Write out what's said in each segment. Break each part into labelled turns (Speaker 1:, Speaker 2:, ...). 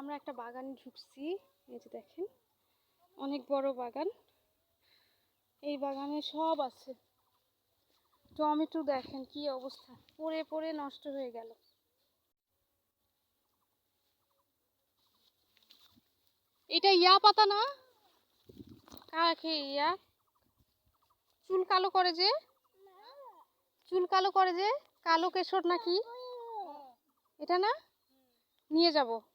Speaker 1: আমরা একটা বাগানে ঢুকছি, এই যে দেখেন, অনেক বড় বাগান। এই বাগানে সব আছে। টমেটো দেখেন কি অবস্থা, পড়ে পড়ে নষ্ট হয়ে গেল। এটা ইয়া পাতা না? কাকে ইয়া? চুল কালো করে যে? চুল কালো করে যে? কালো কেশর নাকি? এটা না? নিয়ে যাব।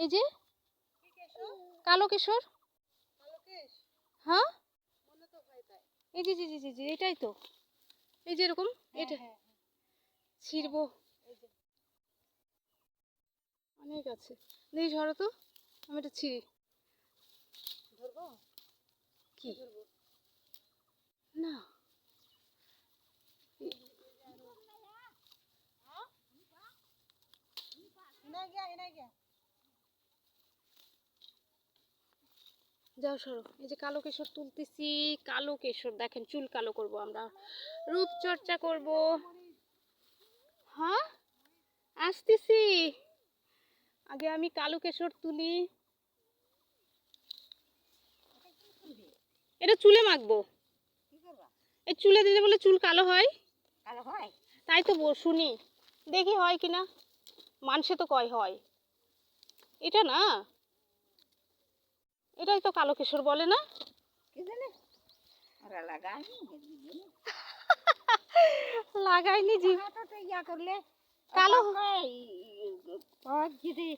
Speaker 1: এই যে কালো কেশর হ্যাঁ এই যে জি জি জি জি এটাই তো এই যে এরকম এটা ছিড়বো অনেক আছে দেখি ঝরো তো আমি এটা ছিঁড়ি কি না যাও সরো। এই যে কালো কেশর তুলতেছি কালো কেশর দেখেন চুল কালো করব আমরা। রূপচর্চা করব। হ্যাঁ? আসতেছি। আগে আমি কালো কেশর তুলি। এটা চুলে মাখবো। এই চুলে দিলে বলে চুল কালো হয়।
Speaker 2: কালো হয়?
Speaker 1: তাই তো শুনি। দেখি হয় কিনা। মানুষে তো কয় হয়। এটা না? এটাই তো কালো কেশর বলে না? লাগাইনি জি।
Speaker 2: ইয়া করলে
Speaker 1: কালো।
Speaker 2: যদি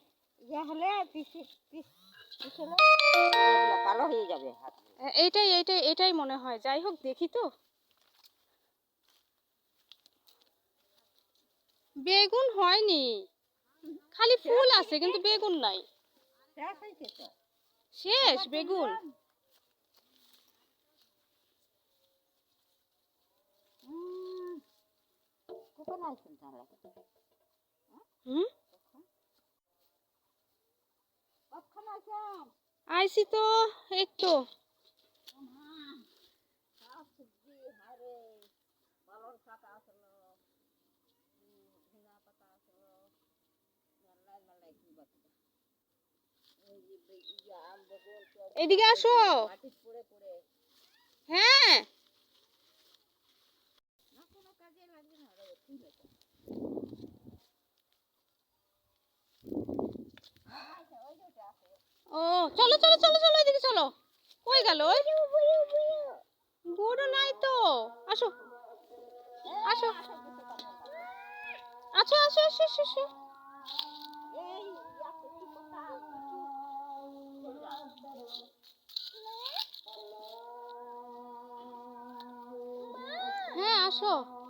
Speaker 2: ইয়া হলে কালো হয়ে যাবে
Speaker 1: এইটাই এইটাই এটাই মনে হয়। যাই হোক দেখি তো। বেগুন হয়নি। খালি ফুল আছে কিন্তু বেগুন নাই।
Speaker 2: শেষ
Speaker 1: বেগুন। আইসি তো
Speaker 2: হারে বালর পাতা
Speaker 1: এদিকে আসো। হ্যাঁ। ও, চলো চলো চলো চলো, এদিকে চলো। কই গেল? বড় নাই তো। আসো। আসো। আচ্ছা আসো আসো আসো। হ্যাঁ আসো